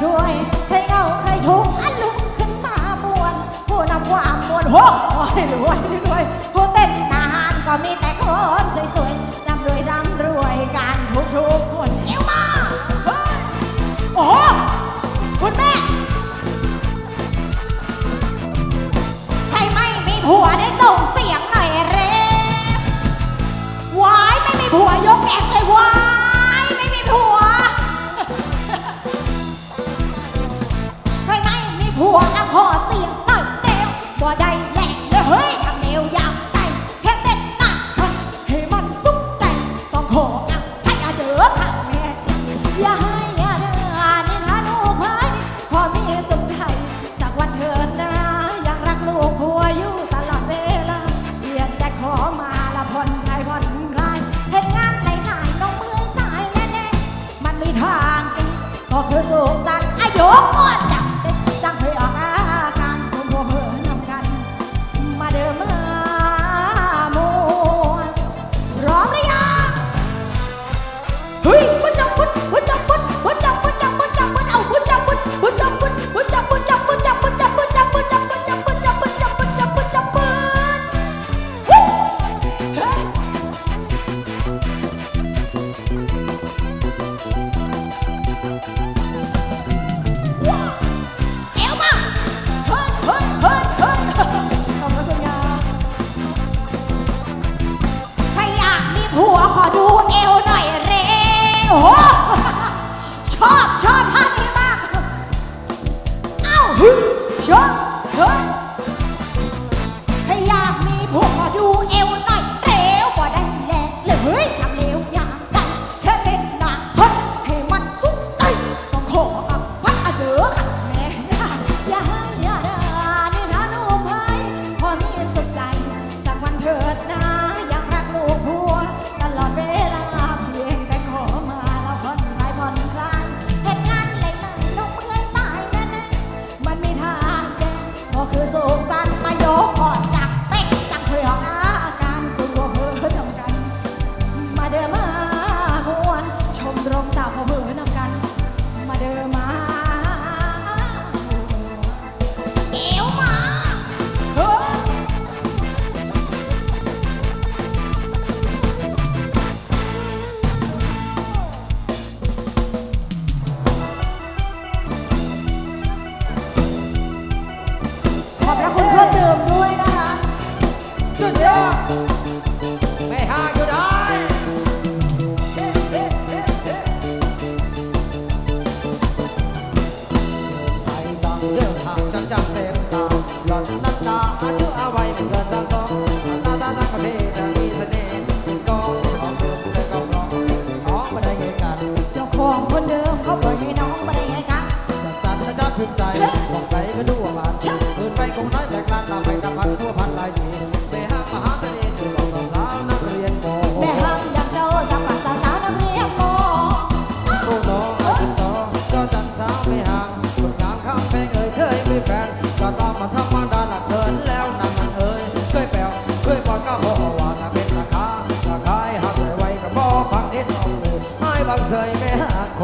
ช่วยใครเงาใครทุกอันลุกขึ้นมาบวนผู้นำความมวลโหโอ้ยรวยรวยผู้เต้นนานก็มีแต่ พอเคยโศกสักอายุหมด ขอดูเอวหน่อยเร็วชอบชอบท่านี้มากเอ้าชอบชอบถ้าอยากมีผัว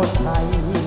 คนไทย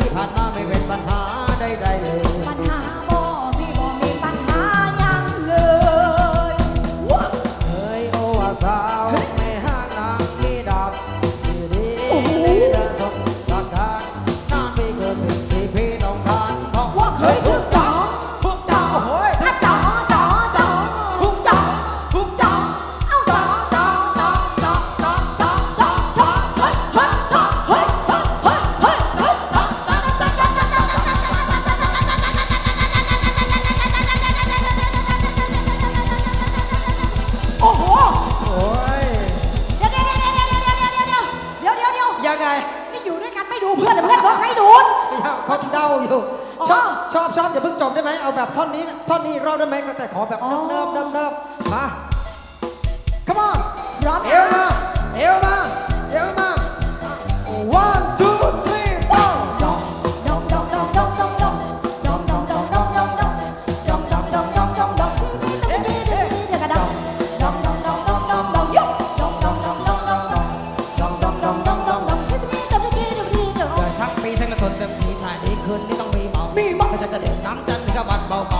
你怕 เพื่อนเพื่อนบอกให้ดูด ไม่ใช่เขาเดาอยู่ชอบชอบชอบอย่าเพิ่งจบได้ไหมเอาแบบท่อนนี้ ท่อนนี้รอบได้ไหมก็แต่ขอแบบเนิบเนิบเนิบเนิบมา come on เอวมาเอวมาเอวมา เบา